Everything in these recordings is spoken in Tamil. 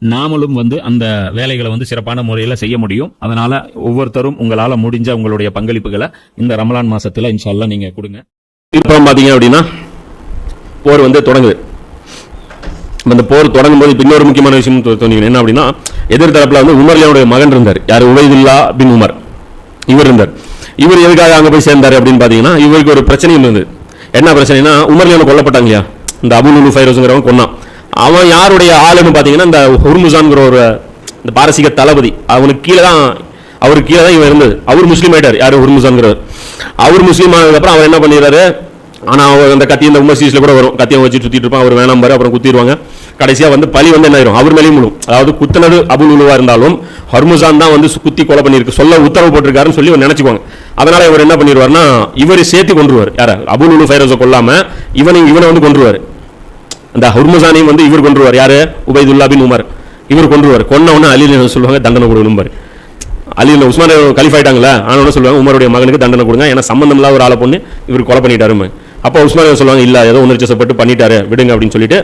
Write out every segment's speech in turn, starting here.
நாமளும் வந்து அந்த வேலைகளை வந்து சிறப்பான முறையில் செய்ய முடியும். அதனால ஒவ்வொருத்தரும் உங்களால் முடிஞ்ச உங்களுடைய பங்களிப்புகளை இந்த ரமலான் மாசத்துல இன்ஷால்லா நீங்க கொடுங்க. இப்போ பாத்தீங்க அப்படின்னா போர் வந்து தொடங்குது. அந்த போர் தொடங்கும் போது இன்னொரு முக்கியமான விஷயம் தோ- என்ன அப்படின்னா எதிர்த்தரப்புல வந்து உமர்லியாவுடைய மகன் இருந்தார். யார்? Ubaidullah bin Umar. இவர் இருந்தார். இவர் எதுக்காக அங்கே போய் சேர்ந்தார் அப்படின்னு பார்த்தீங்கன்னா இவருக்கு ஒரு பிரச்சனை இருந்தது. என்ன பிரச்சனைனா உமர்லியான கொல்லப்பட்டாங்க இல்லையா இந்த அபுல் ஃபைரோஸுங்கிறவன் கொன்னான். அவன் யாருடைய ஆளுன்னு பார்த்தீங்கன்னா இந்த ஹுர்முசான்கிற ஒரு இந்த பாரசீக தளபதி. அவனுக்கு கீழே தான் அவருக்கு கீழே தான் இவன் இருந்தது. அவர் முஸ்லீம் ஆயிட்டார். யார்? ஹுர்முசான்கிறவர். அவர் முஸ்லீம் ஆனதுக்கப்புறம் அவர் என்ன பண்ணிடுறாரு? ஆனால் அவர் அந்த கத்தி இந்த உமர் சீஸ்ல கூட வரும். கத்தியை வச்சு சுற்றிட்டு இருப்பான். அவர் வேணாம் பாரு அப்புறம் குத்திடுவாங்க. கடைசியாக வந்து பழி வந்து என்ன ஆயிரும்? அவர் மேலேயும் முழு அதாவது குத்தனது அபுல் இருந்தாலும் ஹர்முசான் தான் வந்து சு- குத்தி கொலை பண்ணியிருக்கு. சொல்ல உத்தரவு போட்டிருக்காருன்னு சொல்லி அவர் நினச்சிக்குவாங்க. அதனால் இவர் என்ன பண்ணிடுவார்னா இவர் சேர்த்து கொண்டுருவார் யார்? அபுல் உலு ஃபைரோஸை இவனை இவனை வந்து கொண்டுருவார் அந்த ஹுர்மசானையும் வந்து இவர் கொன்றுவார். யார்? Ubaidullah bin Umar. இவர் கொன்றுவார். கொன்ன உடனே அலில் சொல்லுவாங்க? தண்டனை கொடுக்கணும்பார் அலியில் உஸ்மான் கலிஃபாயிட்டாங்களா? ஆனால் சொல்லுவாங்க உமருடைய மகனுக்கு தண்டனை கொடுங்க. ஏன்னா சம்மந்தம் இல்லாத ஒரு ஆளை பொண்ணு இவர் கொலை பண்ணிட்டாருமே அப்போ உஸ்மான் சொல்லுவாங்க இல்லை ஏதோ உணர்ச்சப்பட்டு பண்ணிட்டாரு. விடுங்க அப்படின்னு சொல்லிட்டு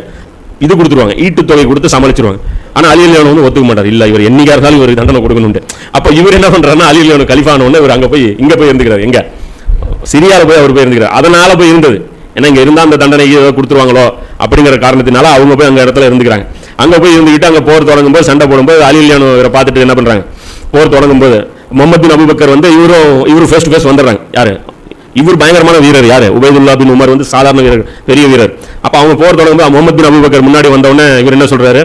இது கொடுத்துருவாங்க. ஈட்டு தொகை கொடுத்து சமாளிச்சிருவாங்க. ஆனால் அலி அலியான் வந்து ஒத்துக்க மாட்டார். இல்லை இவர் என்னைக்கா இருந்தாலும் இவருக்கு தண்டனை கொடுக்கணும்ட்டு. அப்போ இவர் என்ன பண்ணுறாருன்னா அலி அலியான் கலிஃபானோடனே இவர் அங்கே போய் இங்கே போய் இருந்துக்கிறார். எங்கே? சிரியாவில் போய் அவர் போய் இருந்துக்கிறார். அதனால போய் இருந்தது. ஏன்னா இங்கே இருந்தால் அந்த தண்டனை ஏதோ கொடுத்துருவாங்களோ அப்படிங்கிற காரணத்தினால அவங்க போய் அங்கே இடத்துல இருந்துக்கிறாங்க. அங்கே போய் இருந்துக்கிட்டு அங்கே போர் தொடங்கும் போது சண்டை போடும்போது அலி இவரை பார்த்துட்டு என்ன பண்ணுறாங்க போர் தொடங்கும் போது முகமது அபுபக்கர் வந்து இவரும் இவரும் ஃபேஸ் டு ஃபேஸ் வந்துடுறாங்க. யார்? இவர் பயங்கரமான வீரர் யார்? உபயதுல்லா பின் உமர் வந்து சாதாரண வீரர் பெரிய வீரர். அப்போ அவங்க போர் தொடங்கும் போது முகமது பின் அபுபக்கர் முன்னாடி வந்த இவர் என்ன சொல்கிறாரு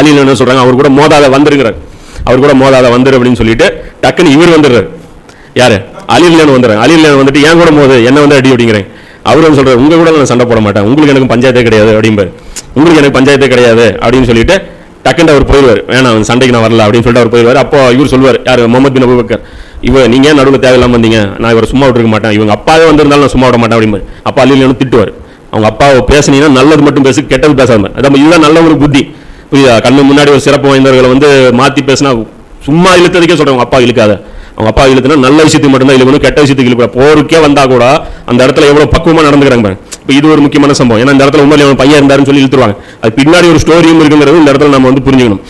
அலி என்ன சொல்கிறாங்க அவர் கூட மோதாத வந்துருங்கிறார் அவர் கூட மோதாத வந்துரு அப்படின்னு சொல்லிட்டு டக்குன்னு இவர் வந்துடுறாரு. யார்? அலிலியான் வந்துடுறாங்க. அலிலியான் வந்துட்டு ஏன் கூட மோது? என்ன வந்து அடி அப்படிங்கிறேன் அவர் வந்து சொல்கிறார் உங்கள் கூட நான் சண்டை போட மாட்டேன். உங்களுக்கு எனக்கு பஞ்சாயத்தே கிடையாது அப்படிம்பார். உங்களுக்கு எனக்கு பஞ்சாயத்தே கிடையாது அப்படின்னு சொல்லிட்டு டக்குன்னு அவர் போயிடுவார் வேணாம் அவன் சண்டைக்கு நான் வரல அப்படின்னு சொல்லிட்டு அவர் போயிடுவார் அப்போ இவர் சொல்லுவார் யார் முகமது பின் அபுபக்கர் இவ நீங்கள் ஏன் நடுவில் தேவையில்லாம வந்தீங்க? நான் இவரை சும்மா விட்டுருக்க மாட்டேன். இவங்க அப்பாவே வந்திருந்தாலும் நான் சும்மா விட மாட்டேன் அப்படிம்பார். அப்பா அலிலியான் திட்டுவார். அவங்க அப்பாவை பேசுனீங்கன்னா நல்லது மட்டும் பேசி கெட்டது பேசாம அதான் இதுதான் நல்ல ஒரு புத்தி. புரியுதா? கண்ணு முன்னாடி ஒரு சிறப்பு வாய்ந்தவர்களை வந்து மாற்றி பேசினா சும்மா இழுத்ததுக்கே சொல்கிறேன் அப்பா இழுக்காத. அவங்க அப்பா இழுத்துனா நல்ல விஷயத்துக்கு மட்டும்தான் இழுக்கணும் கெட்ட விஷயத்துக்கு இழுக்க போருக்கே வந்தா கூட அந்த இடத்துல எவ்வளவு பக்குவமா நடந்துக்கிறாங்க இப்போ இது ஒரு முக்கியமான சம்பவம். ஏன்னா இந்த இடத்துல உண்மையில அவன் பையன் இருந்தாருன்னு சொல்லி இழுத்துருவாங்க. அது பின்னாடி ஒரு ஸ்டோரியும் இருக்குங்கிறது இந்த இடத்துல நம்ம வந்து புரிஞ்சுக்கணும்.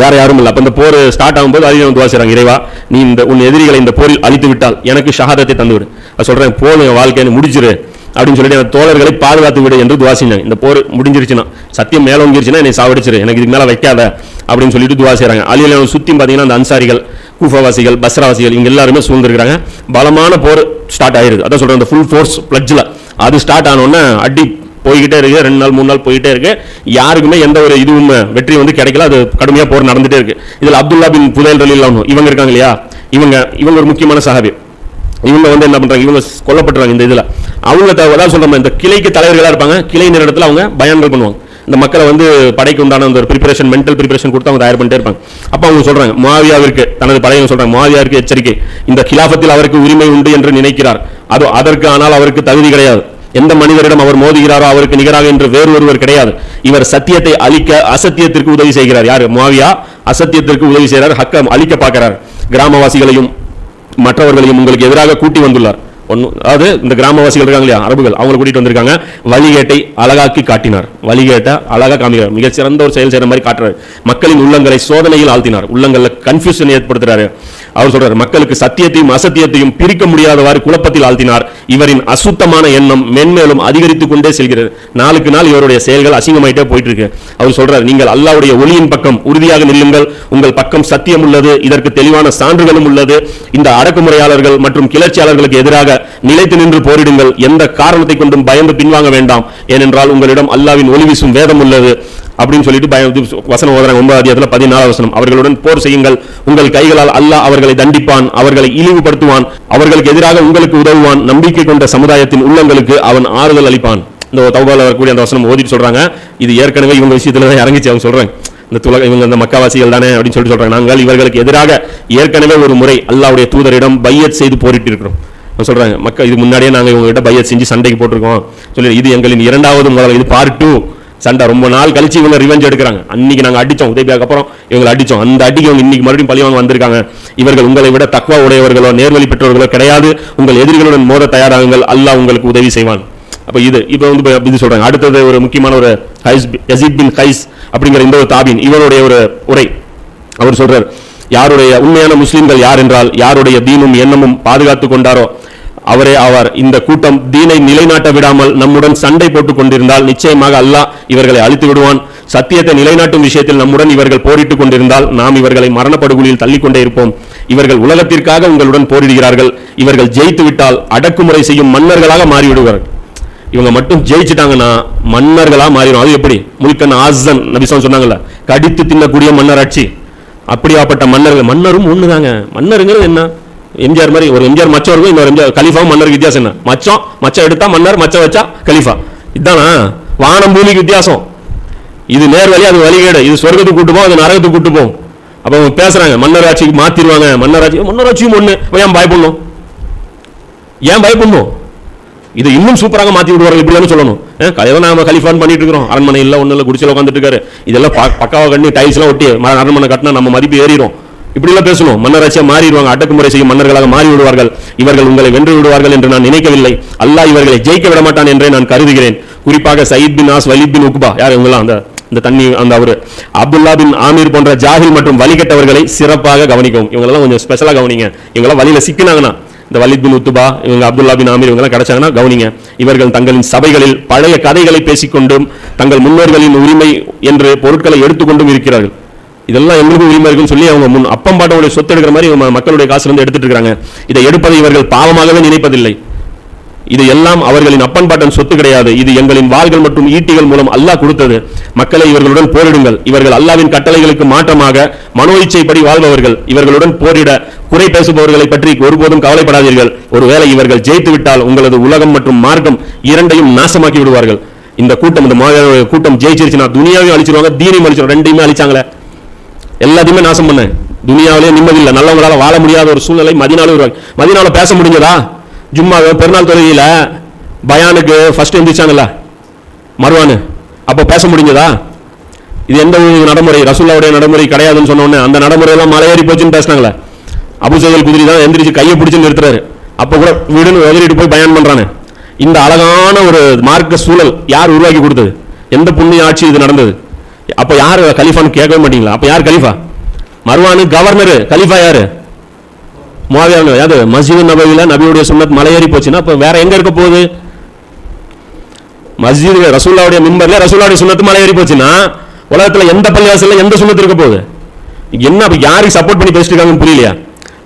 வேற யாரும் இல்லை. அப்போ இந்த போர் ஸ்டார்ட் ஆகும்போது அதிகம் வந்து வாசிக்கிறாங்க இறைவா நீ இந்த உன் எதிரிகளை இந்த போரில் அழித்து விட்டால் எனக்கு ஷஹாதத்தை தந்துவிடு. அது சொல்றேன் போதும் என் வாழ்க்கையை முடிச்சிரு. அப்படின்னு சொல்லிட்டு என் தோழர்களை பாதுகாத்து விடு என்று துவா செஞ்சாங்க இந்த போர் முடிஞ்சிருச்சுன்னா சத்தியம் மேலோங்கிருச்சுன்னா என்னை சாவடிச்சிரு எனக்கு இதுக்கு மேலே வைக்காத அப்படின்னு சொல்லிட்டு துவா செய்றாங்க. அலியில சுற்றி பார்த்தீங்கன்னா அந்த அன்சாரிகள் கூஃபாவாசிகள் பஸ்ராவாசிகள் இங்கே எல்லாருமே சூழ்ந்துருக்காங்க பலமான போர் ஸ்டார்ட் ஆயிருது. அதான் சொல்கிறேன் அந்த ஃபுல் ஃபோர்ஸ் பிளட்ஜ்ல அது ஸ்டார்ட் ஆனோடனே அடி போய்கிட்டே இருக்கு ரெண்டு நாள் மூணு நாள் போயிட்டே இருக்கு. யாருக்குமே எந்த ஒரு இதுவும் வெற்றி வந்து கிடைக்கல. அது கடுமையாக போர் நடந்துகிட்டே இருக்கு. இதில் அப்துல்லா பின் புதையல் ரலி இவங்க இருக்காங்க இல்லையா? இவங்க இவங்க ஒரு முக்கியமான சஹாபி. இவங்க வந்து என்ன பண்றாங்க? இவங்க கொல்லப்பட்டுறாங்க இந்த இதில். அவங்க அதாவது அதான் இந்த கிளைக்கு தலைவர்களாக இருப்பாங்க. கிளை நேரத்தில் அவங்க பயன்கள் பண்ணுவாங்க. இந்த மக்களை வந்து படைக்கு உண்டான அந்த ஒரு ப்ரிப்பரேஷன் மென்டல் ப்ரிப்பரேஷன் கொடுத்து அவங்க தயார் பண்ணிட்டே இருப்பாங்க. அப்போ அவங்க சொல்றாங்க மாவியாவிற்கு தனது படையை சொல்றாங்க மாவியாவிற்கு எச்சரிக்கை. இந்த கிலாஃபத்தில் அவருக்கு உரிமை உண்டு என்று நினைக்கிறார். அது அதற்கு ஆனால் அவருக்கு தகுதி கிடையாது. எந்த மனிதரிடம் அவர் மோதுகிறாரோ அவருக்கு நிகராக என்று வேறு ஒருவர் கிடையாது. இவர் சத்தியத்தை அழிக்க அசத்தியத்திற்கு உதவி செய்கிறார். யார்? மாவியா அசத்தியத்திற்கு உதவி செய்கிறார் ஹக்கம் அழிக்க பார்க்கிறார். கிராமவாசிகளையும் மற்றவர்களையும் உங்களுக்கு எதிராக கூட்டி வந்துள்ளார். ஒன்று அதாவது இந்த கிராமவாசிகள் இருக்காங்க இல்லையா அரபுகள் அவங்களை கூட்டிகிட்டு வந்திருக்காங்க. வழிகேட்டை அழகாக்கி காட்டினார். வழிகேட்டை அழகா காமிக்கிறார். மிக சிறந்த ஒரு செயல் செய்கிற மாதிரி காட்டுறாரு. மக்களின் உள்ளங்களை சோதனையில் ஆழ்த்தினார். உள்ளங்களில் கன்ஃபியூஷன் ஏற்படுத்துறாரு. அவர் சொல்றாரு மக்களுக்கு சத்தியத்தையும் அசத்தியத்தையும் பிரிக்க முடியாதவாறு குழப்பத்தில் ஆழ்த்தினார். இவரின் அசுத்தமான எண்ணம் மென்மேலும் அதிகரித்துக் கொண்டே செல்கிறது. நாளுக்கு நாள் இவருடைய செயல்கள் அசிங்கமாயிட்டே போயிட்டு இருக்கு அவர் சொல்றாரு நீங்கள் அல்லாவுடைய ஒளியின் பக்கம் உறுதியாக நில்லுங்கள். உங்கள் பக்கம் சத்தியம் உள்ளது. இதற்கு தெளிவான சான்றுகளும் உள்ளது. இந்த அடக்குமுறையாளர்கள் மற்றும் கிளர்ச்சியாளர்களுக்கு எதிராக நிலைத்து நின்று போரிடுங்கள். எந்த காரணத்தை கொண்டும் பயந்து பின்வாங்க வேண்டாம். ஏனென்றால் உங்களிடம் அல்லாவின் ஒளி வீசும் வேதம் உள்ளது. அப்படின்னு சொல்லிட்டு பய- வசனம் ஓதுறாங்க ஒன்பது அதிகாரத்தில் பதினாலாம் வசனம். அவர்களுடன் போர் செய்யுங்கள். உங்கள் கைகளால் அல்லாஹ் அவர்களை தண்டிப்பான். அவர்களை இழிவுபடுத்துவான். அவர்களுக்கு எதிராக உங்களுக்கு உதவுவான். நம்பிக்கை கொண்ட சமுதாயத்தின் உள்ளங்களுக்கு அவன் ஆறுதல் அளிப்பான். இந்த தௌபால வரக்கூடிய அந்த வசனம் ஓதிட்டு சொல்றாங்க. இது ஏற்கனவே இவங்க விஷயத்துல தான் இறங்கிச்சு. அவங்க சொல்றாங்க. இந்த துலக இவங்க இந்த மக்காவாசிகள் தானே அப்படின்னு சொல்லிட்டு சொல்றாங்க. நாங்கள் இவர்களுக்கு எதிராக ஏற்கனவே ஒரு முறை அல்லாவுடைய தூதரிடம் பையத் செய்து போரிட்டு இருக்கிறோம். சொல்கிறாங்க மக்கள் இது முன்னாடியே நாங்கள் இவங்ககிட்ட பைய செஞ்சு சண்டைக்கு போட்டிருக்கோம். சொல்லி இது எங்களின் இரண்டாவது முதல் இது பார்ட் டூ சண்டை ரொம்ப நாள் கழிச்சு இவங்க ரிவெஞ்ச் எடுக்கிறாங்க. அன்னைக்கு நாங்கள் அடித்தோம் உதவியாக அப்புறம் இவங்களை அடித்தோம் அந்த அடிக்கு இவங்க இன்னைக்கு மறுபடியும் பழி வாங்க வந்திருக்காங்க. இவர்கள் உங்களை விட தக்வா உடையவர்களோ நேர்வழி பெற்றவர்களோ கிடையாது. உங்கள் எதிரிகளுடன் மோத தயாராகுங்கள். அல்லாஹ் உங்களுக்கு உதவி செய்வான். அப்போ இது இப்போ வந்து இது சொல்கிறாங்க அடுத்தது ஒரு முக்கியமான ஒரு ஹைஸ் யசீத் பின் ஹைஸ் அப்படிங்கிற இந்த ஒரு தாபின் இவருடைய ஒரு உரை. அவர் சொல்கிறார் யாருடைய உண்மையான முஸ்லீம்கள் யார் என்றால் யாருடைய தீனும் எண்ணமும் பாதுகாத்து கொண்டாரோ அவரே ஆவார். இந்த கூட்டம் தீனை நிலைநாட்ட விடாமல் நம்முடன் சண்டை போட்டுக் கொண்டிருந்தால் நிச்சயமாக அல்லாஹ் இவர்களை அழித்து விடுவான் சத்தியத்தை நிலைநாட்டும் விஷயத்தில் நம்முடன் இவர்கள் போரிட்டுக் கொண்டிருந்தால் நாம் இவர்களை மரணப்படுகொலியில் தள்ளிக்கொண்டே இருப்போம். இவர்கள் உலகத்திற்காக உங்களுடன் போரிடுகிறார்கள். இவர்கள் ஜெயித்து விட்டால் அடக்குமுறை செய்யும் மன்னர்களாக மாறிவிடுவார்கள் இவங்க மட்டும் ஜெயிச்சிட்டாங்கன்னா மன்னர்களா மாறிடும். அது எப்படி? முல்கன் ஆசன் நபிசான் சொன்னாங்கல்ல கடித்து தின்னக்கூடிய மன்னர் ஆட்சி. அப்படியாப்பட்ட மன்னர்கள் மன்னரும் ஒண்ணுதாங்க. மன்னருங்கிறது என்ன? எம்ஜிஆர் மாதிரி ஒரு எம்ஜிஆர் மச்சம் இருக்கும் இன்னொரு எம்ஜிஆர் கலிஃபாவும் மன்னருக்கு வித்தியாசம் என்ன மச்சம் மச்சம் எடுத்தா மன்னர் மச்சம் வச்சா கலிஃபா. இதுதானா வானம் பூமிக்கு வித்தியாசம். இது நேர் வழி அது வழிகேடு. இது சொர்க்கத்துக்கு கூட்டு போகும் அது நரகத்துக்கு கூட்டு போகும் அப்போ அவங்க பேசுறாங்க மன்னர் ஆட்சிக்கு மாத்திருவாங்க மன்னர் மன்னராட்சியும் ஒண்ணு. ஏன் பயப்படணும்? ஏன் பயப்படணும்? இது இன்னும் சூப்பராக மாத்தி விடுவார்கள் இப்படிலாம் சொல்லணும். ஏன் நாம கலிஃபான் பண்ணிட்டு இருக்கிறோம். அரண்மனை இல்ல ஒன்றும் இல்லை குடிசையில உட்காந்துட்டு இருக்காரு. இதெல்லாம் பா- பக்காவா கண்ணி டைல்ஸ் எல்லாம் ஒட்டி ம- அரண்மனை கட்டினா நம்ம மதிப்பு ஏறிடும் இப்படி எல்லாம் பேசணும். மன்னராட்சியா மாறிடுவாங்க. அடக்குமுறை செய்யும் மன்னர்களாக மாறி விடுவார்கள். இவர்கள் உங்களை வென்று விடுவார்கள் என்று நான் நினைக்கவில்லை. அல்லாஹ் இவர்களை ஜெயிக்க விட மாட்டான் என்றே நான் கருதுகிறேன். குறிப்பாக Saeed bin As Walid bin Uqba யார் இவங்களாம் அந்த இந்த தண்ணி அந்த அவரு. அப்துல்லா பின் ஆமீர் போன்ற ஜாகில் மற்றும் வழிகட்டவர்களை சிறப்பாக கவனிக்கவும். இவங்களெல்லாம் கொஞ்சம் ஸ்பெஷலாக கவனிங்க. இவங்களாம் வழியில சிக்கினாங்கன்னா இந்த வலித் பின் உத்துபா இவங்க அப்துல்லா பின் ஆமீர் இவங்க கிடைச்சாங்கன்னா கவனிங்க. இவர்கள் தங்களின் சபைகளில் பழைய கதைகளை பேசிக்கொண்டும் தங்கள் முன்னோர்களின் உரிமை என்று பொருட்களை எடுத்துக்கொண்டும் இருக்கிறார்கள். இதெல்லாம் எங்களுக்கும் உரிமை இருக்குன்னு சொல்லி அவங்க முன் அப்பம் பாட்டோடைய சொத்து எடுக்கிற மாதிரி இவங்க மக்களுடைய காசுல இருந்து எடுத்துட்டு இருக்காங்க. இதை எடுப்பதை இவர்கள் பாவமாகவே நினைப்பதில்லை. இது எல்லாம் அவர்களின் அப்பன் பாட்டன் சொத்து கிடையாது. இது எங்களின் வாள்கள் மற்றும் ஈட்டிகள் மூலம் அல்லாஹ் கொடுத்தது. மக்களை இவர்களுடன் போரிடுங்கள். இவர்கள் அல்லாவின் கட்டளைகளுக்கு மாற்றமாக மனோ இச்சைப்படி வாழ்பவர்கள். இவர்களுடன் போரிட குறை பேசுபவர்களை பற்றி ஒருபோதும் கவலைப்படாதீர்கள். ஒருவேளை இவர்கள் ஜெயித்து விட்டால் உங்களது உலகம் மற்றும் மார்க்கம் இரண்டையும் நாசமாக்கி விடுவார்கள். இந்த கூட்டம் இந்த கூட்டம் ஜெயிச்சிருச்சுன்னா துணியாவையும் அழிச்சிருவாங்க தீனையும் அழிச்சிருவாங்க ரெண்டையுமே அழிச்சாங்களே. எல்லாத்தையுமே நாசம் பண்ணேன் துனியாவிலே நிம்மதி இல்லை. நல்லவங்களால வாழ முடியாத ஒரு சூழ்நிலை மதினால வருவாங்க மதினால பேச முடிஞ்சதா? ஜும்மா பெருநாள் தொழுகையில பயானுக்கு ஃபர்ஸ்ட் எந்திரிச்சாங்கல்ல மருவானு அப்போ பேச முடிஞ்சதா? இது எந்த நடைமுறை? ரசூல்லாவுடைய நடைமுறை கிடையாதுன்னு சொன்னோடனே அந்த நடைமுறையெல்லாம் மலையேறி போச்சுன்னு பேசினாங்களே. அபுசைகள் குதிரி தான் எந்திரிச்சு கையை பிடிச்சு நிறுத்துறாரு. அப்போ கூட வீடுன்னு வெளியிட்டு போய் பயன் பண்ணுறானு இந்த அழகான ஒரு மார்க்க சூழல் யார் உருவாக்கி கொடுத்தது? எந்த புண்ணிய ஆட்சி இது நடந்தது? அப்ப யார் கலிஃபான்னு கேட்கவே மாட்டீங்களா? அப்ப யார் கலிஃபா? மர்வானு கவர்னர் கலிஃபா யாரு? முவாவியா அது மஸ்ஜிது நபவியில் நபியுடைய சுண்ணத் மலையேறி போச்சுன்னா அப்ப வேற எங்க இருக்க போகுது? மஸ்ஜித் ரசூல்லாவுடைய மிம்பர்ல ரசூல்லாவுடைய சுன்னத்து மலையேறி போச்சுன்னா உலகத்துல எந்த பள்ளிவாசல்ல எந்த சுண்ணத்து இருக்க போகுது? என்ன அப்ப யாருக்கு சப்போர்ட் பண்ணி பேசிட்டு புரியலையா?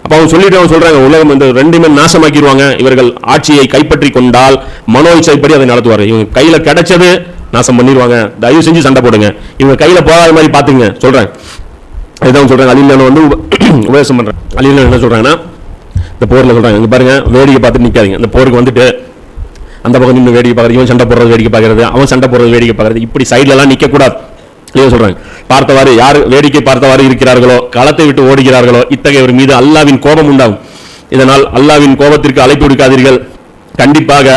அப்ப அவங்க சொல்லிட்டு அவங்க சொல்றாங்க உலகம் இந்த ரெண்டுமே நாசமாக்கிடுவாங்க இவர்கள் ஆட்சியை கைப்பற்றி கொண்டால் மனோ இச்சைப்படி அதை நடத்துவார் இவங்க கையில கிடைச்சது நாசம் பண்ணிடுவாங்க தயவு செஞ்சு சண்டை போடுங்க. இவங்க கையில் போகாத மாதிரி பார்த்துங்க சொல்கிறேன் இதுதான் சொல்கிறாங்க அலிலான வந்து உபதேசம் பண்ணுறேன் அலிலான என்ன சொல்கிறாங்கன்னா இந்த போரில் சொல்கிறாங்க இங்கே பாருங்கள் வேடிக்கை பார்த்துட்டு நிற்காதீங்க இந்த போருக்கு வந்துட்டு அந்த பக்கம் நின்று வேடிக்கை பார்க்குறது இவன் சண்டை போடுறது வேடிக்கை பார்க்கறது அவன் சண்டை போடுறது வேடிக்கை பார்க்குறது. இப்படி சைட்லலாம் நிற்கக்கூடாது இல்லையா சொல்கிறாங்க பார்த்தவாறு யார் வேடிக்கை பார்த்தவாறு இருக்கிறார்களோ களத்தை விட்டு ஓடுகிறார்களோ இத்தகையவர் மீது அல்லாவின் கோபம் உண்டாகும். இதனால் அல்லாவின் கோபத்திற்கு அழைப்பு விடுக்காதீர்கள். கண்டிப்பாக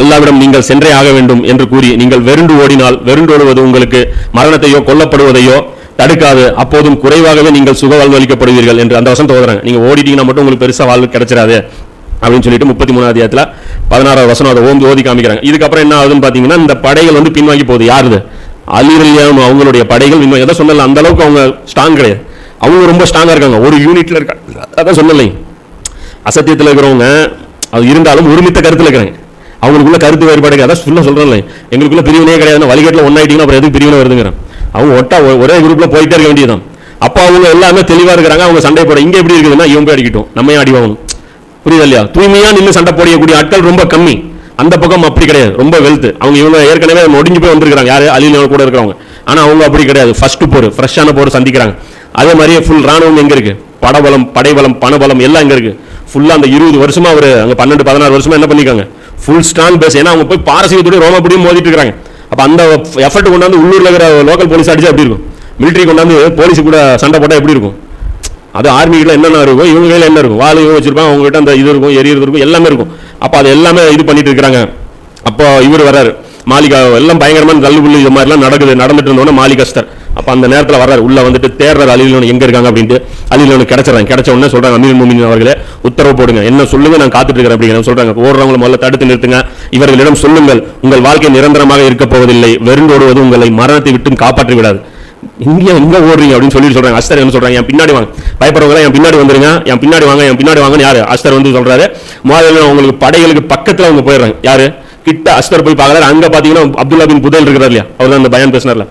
அல்லாவிடம் நீங்கள் சென்றே ஆக வேண்டும் என்று கூறி நீங்கள் வெருண்டு ஓடினால் வெருண்டு ஓடுவது உங்களுக்கு மரணத்தையோ கொல்லப்படுவதையோ தடுக்காது. அப்போதும் குறைவாகவே நீங்கள் சுக வாழ்வளிக்கப்படுவீர்கள் என்று. அந்த வசனத்தை தோதுறாங்க நீங்க ஓடிட்டீங்கன்னா மட்டும் உங்களுக்கு பெருசா வாழ்வு கிடைச்சிடாது அப்படின்னு சொல்லிட்டு முப்பத்தி மூணாவது இடத்துல பதினாறாவது வசனம் அதை ஓம்பி ஓதி காமிக்கிறாங்க. இதுக்கப்புறம் என்ன ஆகுதுன்னு பாத்தீங்கன்னா இந்த படைகள் வந்து பின்வாங்கி போகுது. யாருது? அலிரலியான் அவங்களுடைய படைகள் பின்வாங்கி அதான் சொன்னல அந்த அளவுக்கு அவங்க ஸ்ட்ராங் கிடையாது. அவங்க ரொம்ப ஸ்ட்ராங்கா இருக்காங்க. ஒரு யூனிட்ல இருக்காங்க. அதான் சொன்னலை அசத்தியத்தில் இருக்கிறவங்க அது இருந்தாலும் ஒருமித்த கருத்தில் இருக்கிறாங்க. அவங்களுக்குள்ள கருத்து வேறுபாடு கிடையாது. அதான் சொல்ல சொல்றேன்ல. எங்களுக்குள்ள பிரிவினே கிடையாது வழிகட்டில் ஒன்னாயிட்டீங்கன்னா அப்புறம் எதுக்கு பிரிவினை வருதுங்கிறேன். அவங்க ஒட்டா ஒரே குரூப்ல போயிட்டே இருக்க வேண்டியதான் அப்போ அவங்க எல்லாமே தெளிவாக இருக்கிறாங்க அவங்க சண்டை போட இங்கே எப்படி இருக்குதுன்னா இவன் போய் அடிக்கட்டும் நம்ம ஏன் அடி வாங்கணும்? புரியுது இல்லையா? தூய்மையாக நின்று சண்டை போடக்கூடிய ஆட்கள் ரொம்ப கம்மி. அந்த பக்கம் அப்படி கிடையாது ரொம்ப வெல்த் அவங்க இவங்க ஏற்கனவே ஒடிஞ்சு போய் வந்திருக்காங்க யார்? அலில கூட இருக்கிறவங்க. ஆனால் அவங்க அப்படி கிடையாது ஃபர்ஸ்ட் போர் ஃப்ரெஷ்ஷான போர் சந்திக்கிறாங்க. அதே மாதிரியே ஃபுல் ராணுவம் எங்கே இருக்கு? படபலம் படைபலம் பணபலம் எல்லாம் இங்கே இருக்கு. ஃபுல்லாக அந்த இருபது வருஷமா அவர் அங்கே பன்னெண்டு பதினாறு வருஷமா என்ன பண்ணிருக்காங்க? ஃபுல் ஸ்ட்ராங் பேஸ் ஏன்னா அவங்க போய் பாரசீகத்தோட ரோமப்படியும் மோதிட்டு இருக்காங்க. அப்போ அந்த எஃபர்ட் கொண்டாந்து உள்ளூரில் இருக்கிற லோக்கல் போலீஸ் அடிச்சா எப்படி இருக்கும்? மிலிட்ரி கொண்டாந்து போலீஸ் கூட சண்டை போட்டால் எப்படி இருக்கும்? அது ஆர்மிக்கில் என்னென்ன இருக்கும் இவங்க கையில் என்ன இருக்கும்? வாழை இவங்க வச்சிருப்பாங்க அவங்க கிட்ட அந்த இது இருக்கும் எரியறது இருக்கும் எல்லாமே இருக்கும். அப்போ அது எல்லாமே இது பண்ணிட்டு இருக்கிறாங்க. அப்போ இவர் வர்றாரு. மாலிகா எல்லாம் பயங்கரமான தள்ளுபுள்ளி இது மாதிரிலாம் நடக்குது நடந்துட்டு இருந்தோன்னே மாலிகஸ்தர் அப்போ அந்த நேரத்தில் வர்றாரு. உள்ளே வந்துட்டு தேர்றாரு அலிலோன் எங்கே இருக்காங்க அப்படின்ட்டு. அலிலோன் கிடச்சிடறாங்க. கிடைச்ச உடனே சொல்கிறாங்க அமீர் முமின் அவர்களே உத்தரவு போடுங்க. என்ன சொல்லுங்க நான் காத்துட்டு இருக்கிறேன் அப்படிங்கிற சொல்கிறாங்க ஓடுறவங்களை முதல்ல தடுத்து நிறுத்துங்க. இவர்களிடம் சொல்லுங்கள் உங்கள் வாழ்க்கை நிரந்தரமாக இருக்கப் போவதில்லை. வெறுண்டோடுவது உங்களை மரணத்தை விட்டும் காப்பாற்றி விடாது. இங்க எங்க ஓடுறீங்க அப்படின்னு சொல்லி சொல்றாங்க. அஸ்தர் என்ன சொல்றாங்க? என் பின்னாடி வாங்க. பயப்படுறவங்க என் பின்னாடி வந்துருங்க. என் பின்னாடி வாங்க என் பின்னாடி வாங்கன்னு யாரு? அஸ்தர் வந்து சொல்றாரு. முதல்ல உங்களுக்கு படைகளுக்கு பக்கத்துல அவங்க போயிடுறாங்க. யாரு? கிட்ட அஸ்தர் போய் பார்க்கறாரு. அங்க பாத்தீங்கன்னா அப்துல்லா பின் புதல் இருக்கிறார் இல்லையா? அவர் தான் அந்த பயன் பேசினார்ல.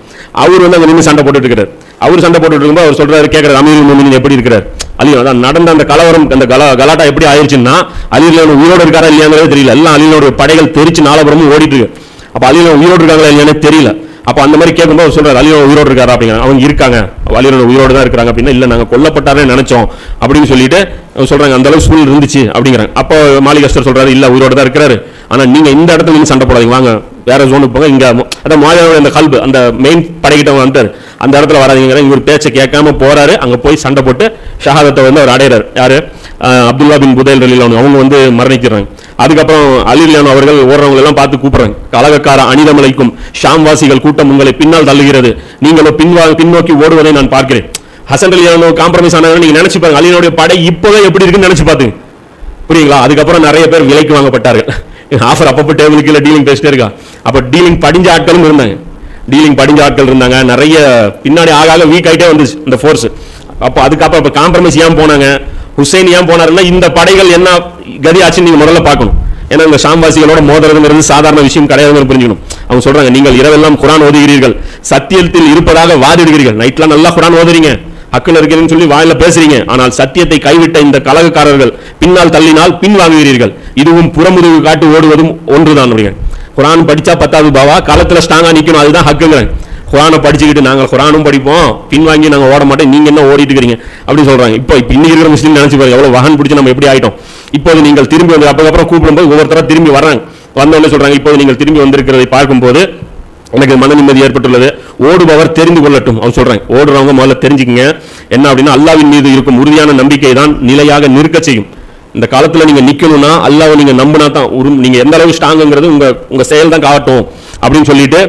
அவர் வந்து அங்க நின்று சண்டை போட்டுட்டு இருக்கிறார் அவர் சண்டை போட்டுட்டு இருக்கும்போது அவர் சொல்றாரு கேட்கறாரு அமீர் மோமினின் எப்படி இருக்கிறார்? அலி அதான் நடந்த அந்த கலவரம் அந்த கலா கலாட்டா எப்படி ஆயிடுச்சுன்னா அலில உயிரோடு இருக்காரா இல்லையாங்கிறதே தெரியல. எல்லாம் அலிலோட படைகள் தெரிச்சு நாலபுரமும் ஓடிட்டு இருக்கு. அப்ப அலில உயிரோடு இருக்காங்களா இல்லையானே தெரியல. அப்போ அந்த மாதிரி கேட்கும்போது அவர் சொல்கிறார் அலியோட உயிரோடு இருக்காரா? அப்படிங்கிற அவங்க இருக்காங்க. அலியோட உயிரோடு தான் இருக்காங்க அப்படின்னா இல்லை நாங்கள் கொல்லப்பட்டாரே நினைச்சோம் அப்படின்னு சொல்லிட்டு அவங்க அந்த அளவுக்கு சூழல் இருந்துச்சு. அப்படிங்கிறாங்க. அப்போ மாலிகஸ்டர் சொல்கிறாரு இல்லை உயிரோடு தான் இருக்கிறாரு. ஆனால் நீங்கள் இந்த இடத்துல நீங்கள் சண்டை போடாதீங்க. வாங்க வேற ஜோனுக்கு போங்க. இங்கே அதான் மாயாவோட அந்த கல்பு அந்த மெயின் படைக்கிட்ட வந்துட்டார். அந்த இடத்துல வராதீங்கிற இவர் பேச்சை கேட்காம போறாரு. அங்கே போய் சண்டை போட்டு ஷஹாதத்தை வந்து அவர் அடையிறார். யாரு? அப்துல்லா பின் புதையல் ரலியில் அவங்க வந்து மரணிக்கிறாங்க. அதுக்கப்புறம் அலிர்லியான் அவர்கள் ஓடுறவங்க எல்லாம் பார்த்து கூப்பிடுறாங்க. கலகக்கார அனிதமலைக்கும் ஷாம்வாசிகள் கூட்டம் உங்களை பின்னால் தள்ளுகிறது. நீங்களோ பின்வா பின்னோக்கி ஓடுவதை நான் பார்க்கிறேன். ஹசன் அலியானோ காம்ப்ரமைஸ் ஆனவங்க நீங்க நினைச்சு பாருங்க. அலியனுடைய படை இப்போதான் எப்படி இருக்குன்னு நினைச்சு பார்த்து புரியுங்களா? அதுக்கப்புறம் நிறைய பேர் விலைக்கு வாங்கப்பட்டார்கள். ஆஃபர் அப்பப்போ டேபிளுக்கு கீழே டீலிங் பேசிட்டே இருக்கா. அப்போ டீலிங் படிஞ்ச ஆட்களும் இருந்தாங்க. டீலிங் படிஞ்ச ஆட்கள் இருந்தாங்க. நிறைய பின்னாடி ஆக ஆக வீக் ஆகிட்டே வந்துச்சு இந்த ஃபோர்ஸ் அப்போ அதுக்கப்புறம் இப்போ காம்ப்ரமைஸ் ஏன் போனாங்க? ஹுசைன் ஏன் போனாருன்னா இந்த படைகள் என்ன கதி ஆச்சுன்னு நீங்க முதல்ல பார்க்கணும். ஏன்னா இந்த சாம்வாசிகளோட மோதுறதுங்கிறது சாதாரண விஷயம் கிடையாதுன்னு புரிஞ்சுக்கணும். அவங்க சொல்றாங்க நீங்கள் இரவெல்லாம் குரான் ஓதுகிறீர்கள். சத்தியத்தில் இருப்பதாக வாதிடுகிறீர்கள். நைட்லாம் நல்லா குரான் ஓதுறீங்க. அக்கல் இருக்கிறேன்னு சொல்லி வாயில பேசுறீங்க. ஆனால் சத்தியத்தை கைவிட்ட இந்த கலகக்காரர்கள் பின்னால் தள்ளினால் பின் வாங்குகிறீர்கள். இதுவும் புறமுதுகு காட்டி ஓடுவதும் ஒன்றுதான் அப்படிங்க. குரான் படிச்சா பத்தாவது பாவா. காலத்துல ஸ்ட்ராங்கா நிக்கணும். அதுதான் ஹக்குங்கிறாங்க குரானை படிச்சுக்கிட்டு நாங்கள் குரானும் படிப்போம் பின்வாங்கி நாங்கள் ஓட மாட்டோம் நீங்கள் என்ன ஓடிட்டு இருக்கிறீங்க அப்படின்னு சொல்கிறாங்க இப்போ இப்போ இன்னைக்கு இருக்கிற முஸ்லீம் நினச்சி பாருங்க எவ்வளோ வாகன் பிடிச்சி நம்ம எப்படி ஆகிட்டோம் இப்போது நீங்கள் திரும்பி வந்து அப்பக்கப்புறம் கூப்பிடும்போது ஒவ்வொருத்தராக திரும்பி வர்றாங்க. வந்தவொடனே சொல்கிறாங்க இப்போது நீங்கள் திரும்பி வந்திருக்கிறதை பார்க்கும்போது எனக்கு மன நிம்மதி ஏற்பட்டுள்ளது. ஓடுபவர் தெரிந்து கொள்ளட்டும் அவர் சொல்றாங்க. ஓடுறவங்க முதல்ல தெரிஞ்சுக்கங்க. என்ன அப்படின்னா அல்லாவின் மீது இருக்கும் உறுதியான நம்பிக்கை தான் நிலையாக நிற்க செய்யும். இந்த காலத்துல நீங்க நிக்கணும்னா அல்லாவை நீங்க நம்பினா தான் உரு- நீங்க எந்த அளவுக்கு ஸ்ட்ராங்குங்கிறது உங்க உங்க செயல் தான் காட்டும் அப்படின்னு சொல்லிட்டு